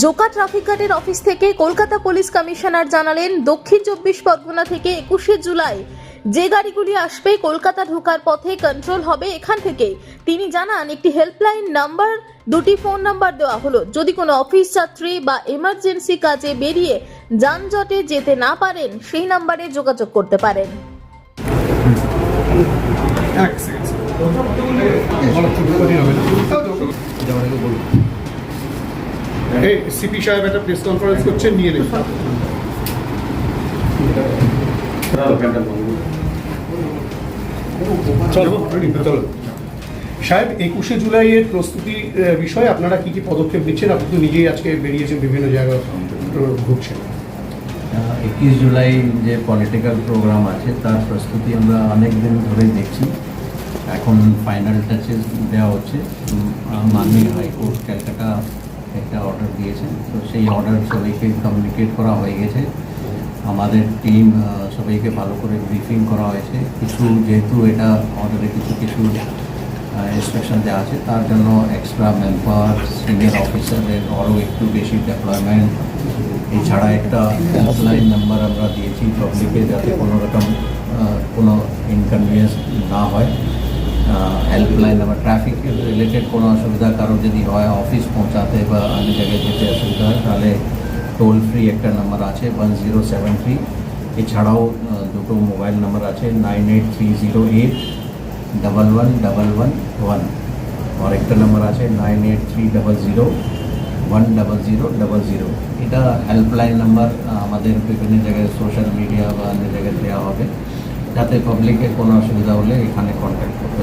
Joka traffic গার্ডের office থেকে Kolkata police commissioner জানালেন, দক্ষিণ চব্বিশ পরগনা থেকে একুশে জুলাই যে গাড়িগুলি আসবে কলকাতা ঢোকার পথে কন্ট্রোল হবে এখান থেকে। তিনি জানান, একটি হেল্পলাইন নাম্বার দুটি ফোন নাম্বার দেওয়া হলো। যদি কোনো অফিস যাত্রী বা এমার্জেন্সি কাজে বেরিয়ে যানজটে যেতে না পারেন, সেই নাম্বারে যোগাযোগ করতে পারেন। এক সেকেন্ড বলা খুব কঠিন হবে না এই সিপি সাহেব একটা প্রেস কনফারেন্স করছেন নিয়ে নেন। চলো সাহেব একুশে জুলাইয়ের প্রস্তুতি বিষয়ে আপনারা কি কি পদক্ষেপ নিচ্ছেন? আপনি তো নিজেই আজকে বেরিয়েছেন বিভিন্ন জায়গায় আহ, ঘুরছেন। একুশ জুলাই যে পলিটিক্যাল প্রোগ্রাম আছে তার প্রস্তুতি আমরা অনেক দিন ধরেই দেখছি। এখন ফাইনাল টাচেস দেওয়া হচ্ছে। মাননীয় হাইকোর্ট ক্যালকাটা একটা অর্ডার দিয়েছে। তো সেই অর্ডার সবাইকে কমিউনিকেট করা হয়ে গেছে। আমাদের টিম সবাইকে ভালো করে ব্রিফিং করা হয়েছে। কিছু যেহেতু এটা অর্ডারে কিছু কিছু ইনস্ট্রাকশন দেওয়া আছে, তার জন্য এক্সট্রা পাওয়ার সিনিয়র অফিসারের আরও একটু বেশি ডেভেলপমেন্ট এছাড়া একটা হেল্পলাইন নাম্বার আমরা দিয়েছি পাবলিকে যাতে কোনো রকম কোনো ইনকনভিনিয়েন্স না হয়। হেল্পলাইন নাম্বার ট্রাফিক রিলেটেড কোনো অসুবিধা কারও যদি হয় অফিস পৌঁছাতে বা অন্য জায়গায় যেতে অসুবিধা হয়, তাহলে টোল ফ্রি একটা নাম্বার আছে ওয়ান জিরো সেভেন থ্রি এছাড়াও দুটো মোবাইল নাম্বার আছে nine eight three zero eight double one double one one আর একটা নাম্বার আছে nine eight three double zero one double zero double zero এটা হেল্পলাইন নাম্বার আমাদের বিভিন্ন জায়গায় সোশ্যাল মিডিয়া বা অন্য জায়গায় দেওয়া হবে। যাতে পাবলিকের কোনো অসুবিধা হলে এখানে কন্ট্যাক্ট করতে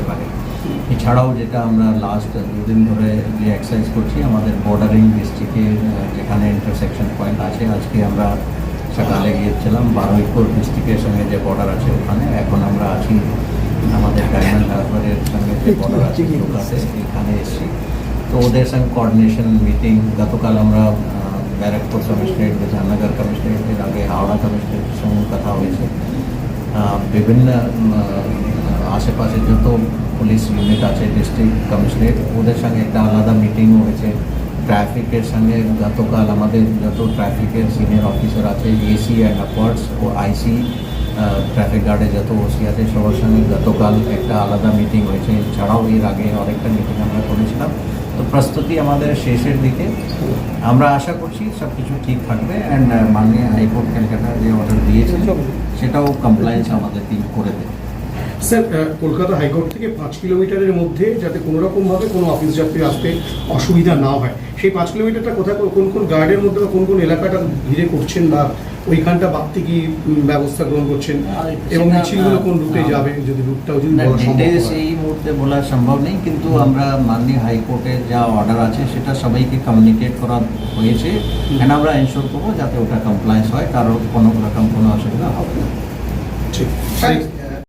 এছাড়াও যেটা আমরা লাস্ট দুদিন ধরে যে এক্সারসাইজ করছি, আমাদের বর্ডারিং ডিস্ট্রিক্টে যেখানে ইন্টারসেকশন পয়েন্ট আছে, আজকে আমরা সকালে গিয়েছিলাম, বারুইপুর ডিস্ট্রিক্টের সঙ্গে যে বর্ডার আছে ওখানে। এখন আমরা আছি আমাদের ডায়মন্ড হারবারের সঙ্গে যে বর্ডার আছে লোকাতে এখানে এসেছি। তো ওদের সঙ্গে কোঅর্ডিনেশন মিটিং গতকাল আমরা ব্যারাকপুর কমিশনারেট জামনগর কমিশনারেট এর আগে হাওড়া কমিশনারেটের সঙ্গে কথা হয়েছে। বিভিন্ন আশেপাশে যত পুলিশ ইউনিট আছে ডিস্ট্রিক্ট কমিশনারেট ওদের সঙ্গে একটা আলাদা মিটিংও হয়েছে। ট্রাফিকের সঙ্গে গতকাল আমাদের যত ট্রাফিকের সিনিয়র অফিসার আছে এসি অ্যান্ড অ্যাপার্টস ও আইসি ট্রাফিক গার্ডে যত ওসি আছে, সবার সঙ্গে গতকাল একটা আলাদা মিটিং হয়েছে। এছাড়াও এর আগে অনেকটা মিটিং আমরা করেছিলাম। তো প্রস্তুতি আমাদের শেষের দিকে। আমরা আশা করছি সব কিছু ঠিক থাকবে অ্যান্ড মাননীয় হাইকোর্ট ক্যালকাটা যে অর্ডার দিয়েছে, সেটাও কমপ্লায়েন্স আমাদের টিম করে দেবে। স্যার কলকাতা হাইকোর্ট থেকে পাঁচ কিলোমিটারের মধ্যে যাতে কোনো রকমভাবে কোনো অফিস যাত্রী আসতে অসুবিধা না হয় সেই পাঁচ কিলোমিটারটা কোথায় কোন কোন গার্ডের মধ্যে বা কোন কোন এলাকাটা ঘিরে করছেন বা ওইখানটা বাড়তি কি ব্যবস্থা গ্রহণ করছেন এবং মিছিলগুলো কোন রুটে যাবে যদি রুটটাও যদি বলা সম্ভব এই মুহূর্তে বলা সম্ভব নেই কিন্তু আমরা মাননীয় হাইকোর্টের যা অর্ডার আছে সেটা সবাইকে কমিউনিকেট করা হয়েছে অ্যান্ড আমরা এনশোর করব যাতে ওটা কমপ্লায়েন্স হয় কারও কোনো রকম কোনো অসুবিধা হবে না। ঠিক।